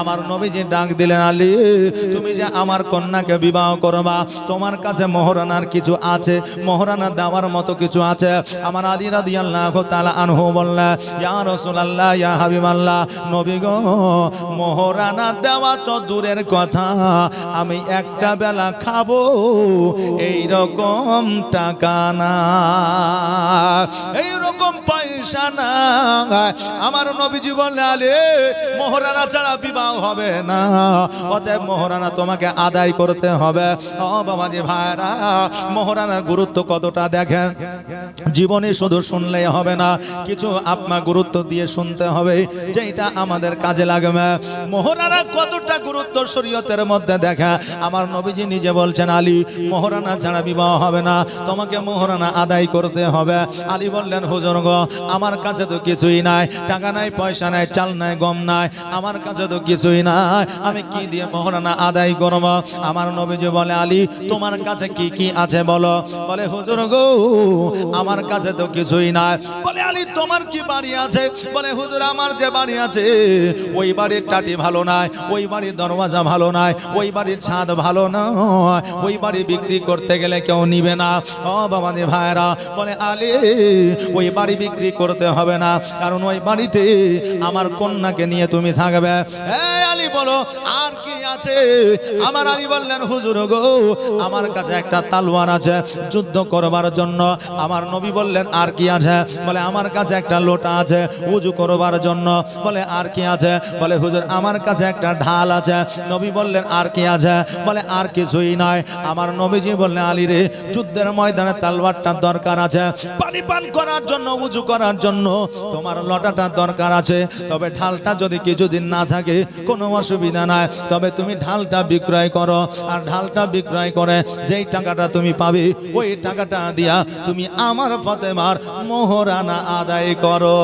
আমার নবীজি ডাক দিলেন, আলী, তুমি যে আমার কন্যাকে বিবাহ করবা, তোমার কাছে মোহরানার কিছু আছে, মোহরানা দেওয়ার মতো কিছু আছে? আমার আলী রাদিয়াল্লাহু তাআলা আনহু বললেন ইয়া রাসূলুল্লাহ, ইয়া হাবিবাল্লাহ, নবী গো, মোহরানা দেওয়া তো দূরের কথা, আমি একটা বেলা খাব এই রকম টাকা না এই রকম পয়সা না। আমার নবীজি বললে, আলে, মোহরানা ছাড়া বিবাহ হবে না। অতএব মোহরানা, তোমাকে আদায় করতে হবে। ও বাবাজি ভাইরা মোহরানার গুরুত্ব কতটা দেখেন? জীবনে শুধু শুনলেই হবে না, কিছু আপনার গুরুত্ব দিয়ে শুনতে হবে যেটা আমাদের কাজে লাগবে। মোহরানা, কতটা গুরুত্ব শরীয়তের মধ্যে দেখা আমার নবীজি নিজে বলছেন, আলী, মোহরানা ছাড়া বিবাহ হবে না, তোমাকে মোহরানা আদায় করতে হবে। আলী বললেন, হুজুর গো, আমার কাছে তো কিছুই নাই, টাকা নাই, পয়সা নাই, চাল নাই, গম নাই, আমার কাছে তো কিছুই নাই। আমি কি দিয়ে মোহরানা আদায় করব? আমার নবীজি বলে, আলী, তোমার কাছে কি কি আছে বলো? বলে, হুজুর গো, আমার কাছে তো কিছুই নাই। বলে, আলী, তোমার কি বাড়ি আছে? বলে, হুজুর, আমার যে বাড়ি আছে, ওই বাড়ির টাটি ভালো নাই, ওই বাড়ির দরওয়াজা ভালো নাই, ওই বাড়ির ছাদ ভালো নয়, ওই বাড়ি বিক্রি করতে গেলে কেউ নিবে না। ও বাবা যে ভাইরা বলে, আলী, ওই বাড়ি বিক্রি করতে হবে না, কারণ ওই বাড়িতে আমার কন্যাকে নিয়ে তুমি থাকবে। আলী বলো, আর কি আছে? আমার আলী বললেন, হুজুর গো, আমার কাছে একটা তালোয়ার আছে, যুদ্ধ করবার জন্য। আমার নবী বললেন, আর কি আছে? বলে, আমার কাছে একটা লোটা আছে, উজু করবার জন্য। বলে, আর কি আছে? বলে, হুজুর, আমার কাছে একটা ঢাল আছে। নবী বললেন, আর কি আছে? বলে, আর কিছুই নাই। আমার নবীজি বললেন, আলী রে, যুদ্ধের ময়দানে তালবারটা দরকার আছে। পানি পান করার জন্য, উজু করার জন্য তোমার লটাটা দরকার আছে। তবে ঢালটা যদি কিছুদিন না থাকে, কোনো অসুবিধা নাই। তবে তুমি ঢালটা বিক্রয় করো। আর ঢালটা বিক্রয় করে যেই টাকাটা তুমি পাবে, ওই টাকাটা দিয়া তুমি আমার ফতেমার মোহরানা আদায় করো।